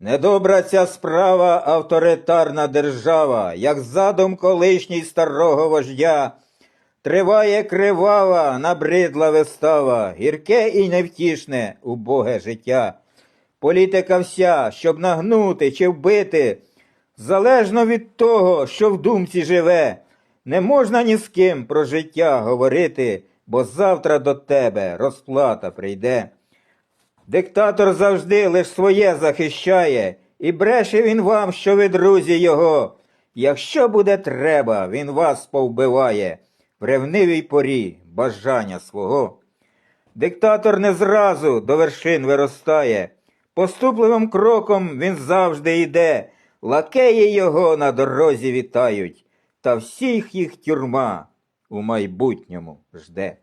Недобра ця справа авторитарна держава, як задум колишній старого вождя. Триває кривава, набридла вистава, гірке і невтішне убоге життя. Політика вся, щоб нагнути чи вбити, залежно від того, що в думці живе, не можна ні з ким про життя говорити, бо завтра до тебе розплата прийде. Диктатор завжди лиш своє захищає, і бреше він вам, що ви друзі його. Якщо буде треба, він вас повбиває в ревнивій порі бажання свого. Диктатор не зразу до вершин виростає, поступливим кроком він завжди йде, лакеї його на дорозі вітають, та всіх їх тюрма у майбутньому жде.